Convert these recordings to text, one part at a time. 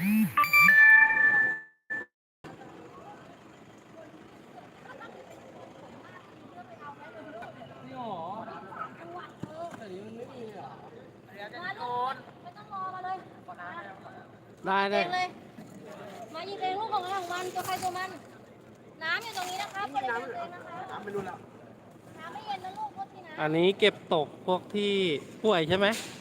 นี่หรอแต่นี้มันไม่มีเลยเหรอมาลูกไม่ต้องรอมาเลยได้เอได้งเลย มายิงเองลูกของรางวัลตัวใครตัวมัน น้ำอยู่ตรงนี้นะครับบริการเองนะคะน้ำไม่รู้ละน้ำไม่เย็นนะลูกพวกที่น้อันนี้เก็บตกพวกที่ป่วยใช่ไหมำ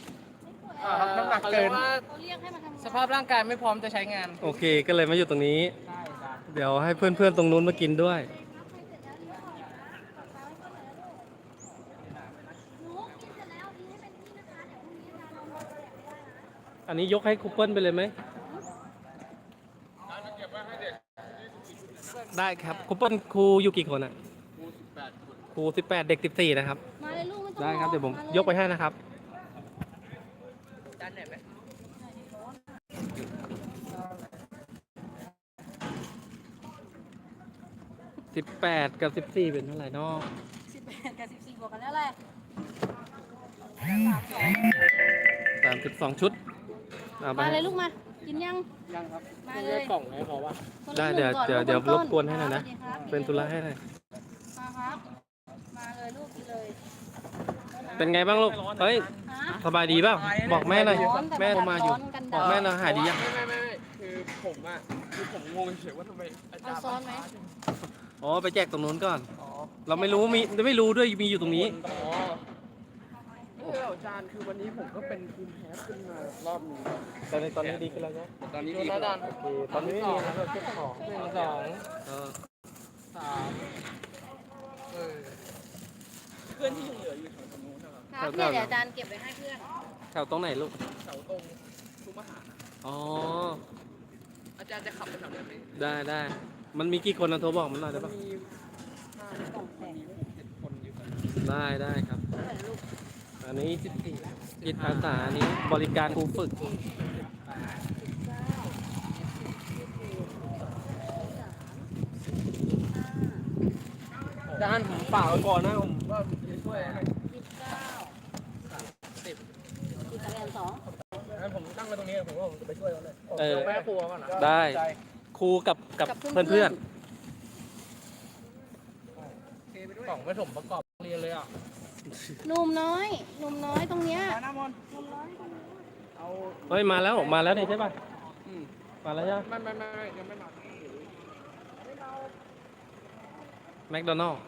อ่าครับน้ำหนักเกินเขาเรียกให้มาทำงานสภาพร่างกายไม่พร้อมจะใช้งาน โอเค ก็เลยมาอยู่ตรงนี้ใช่ครับเดี๋ยวให้เพื่อนๆตรงนู้นมากินด้วยครับใครเสร็จแล้วรีบออกนะปากกาไว้ก่อนเลยนะลูกหนูกินเสร็จแล้วดีให้เป็นที่นะคะเดี๋ยวพรุ่งนี้อาจารย์ลองมาแจกไม่ได้นะ อันนี้ยกให้ครูเปิลไปเลยไหม ได้ครับครูเปิลครูอยู่กี่คนอะครูสิบแปดเด็กสิบสี่นะครับ มาเลยลูกไม่ต้องได้ครับอเดี๋ยวผมายกไปให้นะครับจานไหนไหมสิบแปดกับสิบสี่เป็นเท่าไหร่นอกสิบแปดกับสิบสี่บวกกันแล้วแหละสามสิบสองชุดเอาไปมาเลยลูกมา กินยัง ยังครับมาเลยกล่องไหนพอวะคนละได้หเดี๋ยวนึ่งก่อนเดี๋ยวลูเดี๋ยวต้รบกวนให้หน่อยนะสวัสดีครับเป็นตุลาให้หน่อยมาครับ มาเลยลูกกินเลย เป็นไงบ้างลูก เฮ้ยฮะ สบายดีเปล่าบอกแม่หน่อยร้อนแต่แม่โทรมาอยู่ ร้อนกันบอกดาแม่หน่อยหายดียังไม่ไม่ไม่ไม่คือผมอะคือผมงงเฉยๆว่าทำไมอาจาเอารย์ซ้อนไหมอ๋อไปแจกตรงนู้นก่อน อ๋อเราไม่รู้มีไม่รู้ด้วยมีอยู่ตรงนี้ อ๋อเอออาจารย์คือวันนี้ผมก็เป็นภูมิแพ้ขึ้นมารอบหนึงแต่ในตอนนี้ดีขึ้นแล้วใช่ตอนนี้ดีแล้วอาจารย์โอเคตอนนี้ไม่มีแล้วเราเก็บของหนึ่งสองเออสามเออเพื่อนที่ยังเหลืออยู่ ครับครับเนี่ยเดี๋ยวอาจารย์เก็บไว้ให้เพื่อนแถวตรงไหนลูกแถวตรงซุ้มอาหารอ๋อ อาจารย์จะขับไปแถวนั้นไหมได้ได้มันมีกี่คนนะโทรบอกมันหน่อยได้ปะมีห้ามีหกเจ็ดคนอยู่กันได้ได้ครับอันนี้จิตจิตอาสาอันนี้บริการครูฝึก อาจารย์ผมฝากไว้ก่อนนะผมว่าจะช่วยให้ สิบเก้า สิบ สิบคะแนนสองงั้นผมตั้งไว้ตรงนี้ผมว่าผมจะไปช่วยเขาเลยเออดี๋ยวแม่ครัวก่อนนะได้ ครูกับกับเพื่อนเพื่อนกล่องไม่สมประกอบเรียนเลยอะหนุ่มน้อยหนุ่มน้อยตรงเนี้ยมาหน้ามนหนุ่มน้อยตรงนี้เอาเฮ้ยมาแล้วมาแล้วนี่ใช่ปะอืมมาแล้วใช่ปะไม่ไม่ไม่ไม่ยังไม่มาแมคโดนัลล์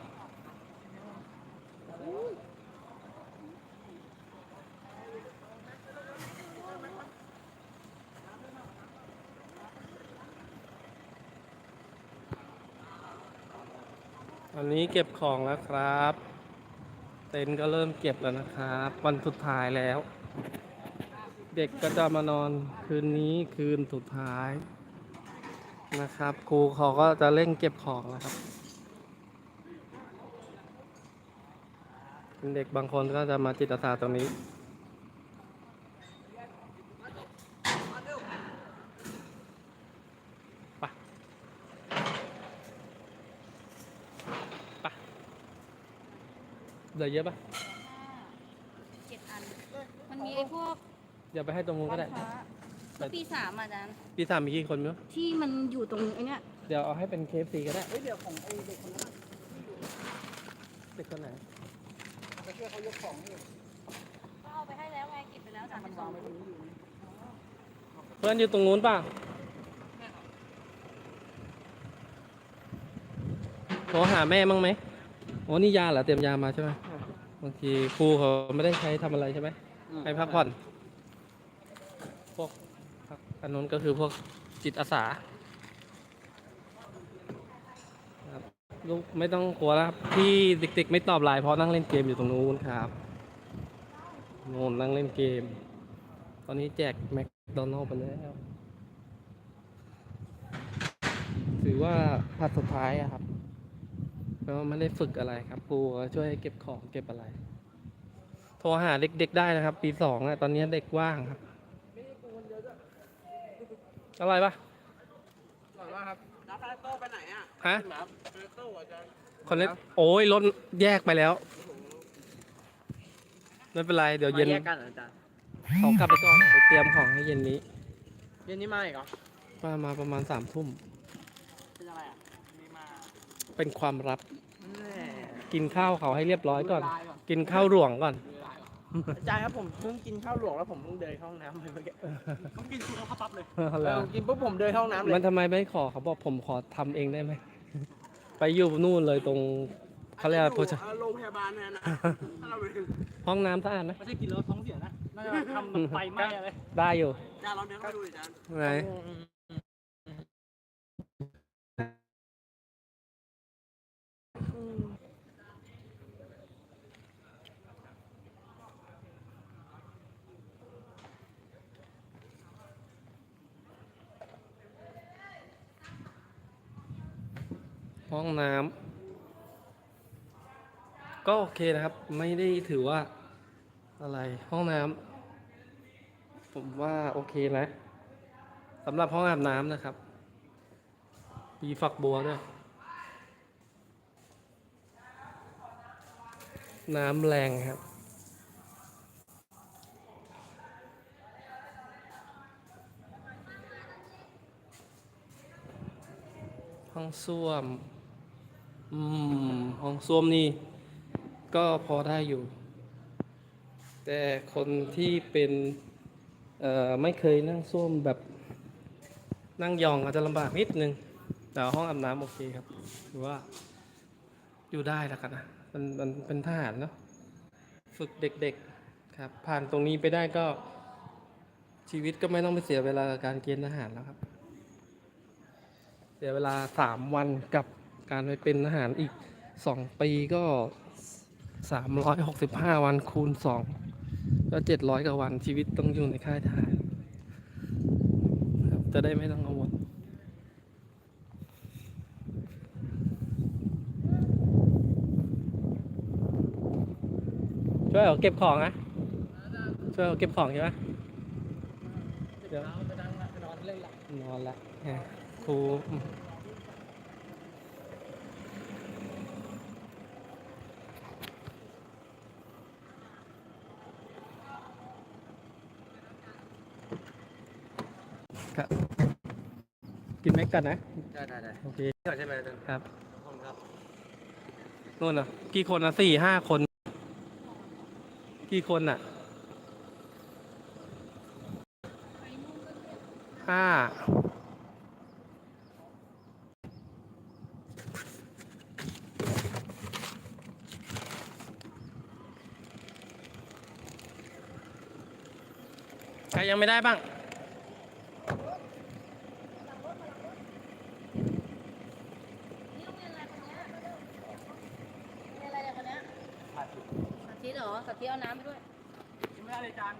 อันนี้เก็บของแล้วครับ เต็นก็เริ่มเก็บแล้วนะครับ วันสุดท้ายแล้ว เด็กก็จะมานอนคืนนี้คืนสุดท้ายนะครับ ครูเขาก็จะเร่งเก็บของแล้วครับ เด็กบางคนก็จะมาจิตอาสาตรงนี้ ไปไป เหลือเยอะปะเจ็ดอัน มันมีไอ้พวกอย่าไปให้ตรงนู้นก็ได้ฟ้าแล้วปีสามอะอาจารย์ปีสามมีกี่คนมั้ยที่มันอยู่ตรงไอ้เนี้ยเดี๋ยวเอาให้เป็นเคฟซีก็ได้เฮ้ยเดี๋ยวของไอ้เด็กคนนั้นเด็กคนไหนไปช่วยเขายกของอยู่ก็เอาไปให้แล้วไงเก็บไปแล้วสามมัสินบสอวางงไว้ตรงนี้อยู่เพื่อนอยู่ตรงนู้นเปล่ะโทรหาแม่มั้งไหมโอ้นี่ยาเหรอเตรียมยามาใช่ไหม บางทีครูเขาไม่ได้ใช้ทำอะไรใช่ไหมให้พักผ่อน พวกพักอันนู้นก็คือพวกจิตอาสาครับลูกไม่ต้องกลัวแล้วครับที่เด็กๆไม่ตอบไลน์เพราะนั่งเล่นเกมอยู่ตรงนู้นครับโน่นนั่งเล่นเกม ตอนนี้แจกแมคโดนัลด์ไปแล้วถือว่าผัดสุดท้ายอะครับ เพราะว่าไม่ได้ฝึกอะไรครับครูก็ช่วยเก็บของเก็บอะไร โทรหาเด็กๆได้นะครับ ปีสองอะตอนนี้เด็กว่างครับอะไรปะก่อนว่าครับน้าคาราโต้ไปไหนอะฮะน้าคาราโต้อาจารย์คนเล็กโอ้ยรถแยกไปแล้วไม่เป็นไรเดี๋ยวเย็นมาแยกกันเหรออาจารย์เขากลับไปก่อนไปเตรียมของให้เย็นนี้แย็นนี้มาอีกเหรอมามาประมาณสามทุ่ม เป็นอะไรอะมีมา เป็นความลับแน่กินข้าวเขาให้เรียบร้อยก่อนดูลายก่อนกินข้าวหลวงก่อนดูลายก่อนอาจารย์ครับผมเพิ่งกินข้าวหลวงแล้วผมเพิ่งเดินเข้าห้องน้ำไปเมื่อกี้ผมกินชุดเขาปั๊บเลยแล้วกินปุ๊บผมเดินเข้าห้องน้ำเลยมันทำไมไม่ขอเขาบอกผมขอทำเองได้ไหมไปอยู่นู่นเลยตรงเขาเรียกว่าโภชโรงพยาบาลเนี่ยนะถ้าเราไปถึงห้องน้ำสะอาดไหมไม่ใช่กินแล้วท้องเสียนะน่าจะทำแบบไฟไหม้อะไรได้อยู่อาจารย์เราเดินเข้าไปดูดิอาจารย์ไหน ห้องน้ำก็โอเคนะครับ ไม่ได้ถือว่าอะไรห้องน้ำผมว่าโอเคนะสำหรับห้องอาบน้ำนะครับ มีฝักบัวด้วย น้ำแรงครับห้องส้วม อืมห้องส้วมนี่ก็พอได้อยู่ แต่คนที่เป็นเอ่อไม่เคยนั่งส้วมแบบนั่งยองอาจจะลำบากนิดนึง แต่ห้องอาบน้ำโอเคครับหรือว่าอยู่ได้แล้วกันนะมันมันเป็นทหารเนาะฝึกเด็กๆครับ ผ่านตรงนี้ไปได้ก็ชีวิตก็ไม่ต้องไปเสียเวลากับการเกณฑ์ทหารแล้วครับ เสียเวลาสามวันกับ การไปเป็นทหารอีกสองปีก็สามร้อยหกสิบห้าวันคูณสองก็เจ็ดร้อยกว่าวันชีวิตต้องอยู่ในค่ายทหารครับจะได้ไม่ต้องกังวลช่วยเอาเก็บของนะช่วยเอาเก็บของใช่ไหมเดี๋ยวไปนั่งไปนอนเล่นหลับนอนละไงครู ครับ กินแม็กกันนะ ได้ได้ได้โอเค ก่อนใช่ไหมอาจารย์ครับ ขอบคุณครับ นู่นอะ กี่คนอะสี่ห้าคน กี่คนอะห้าใครยังไม่ได้บ้าง นี่โรงเรียนอะไรคนเนี้ยโรงเรียนอะไรเนี่ยคนเนี้ย สเหรอาน้ำไปด้วยไม่ได้เลยจาน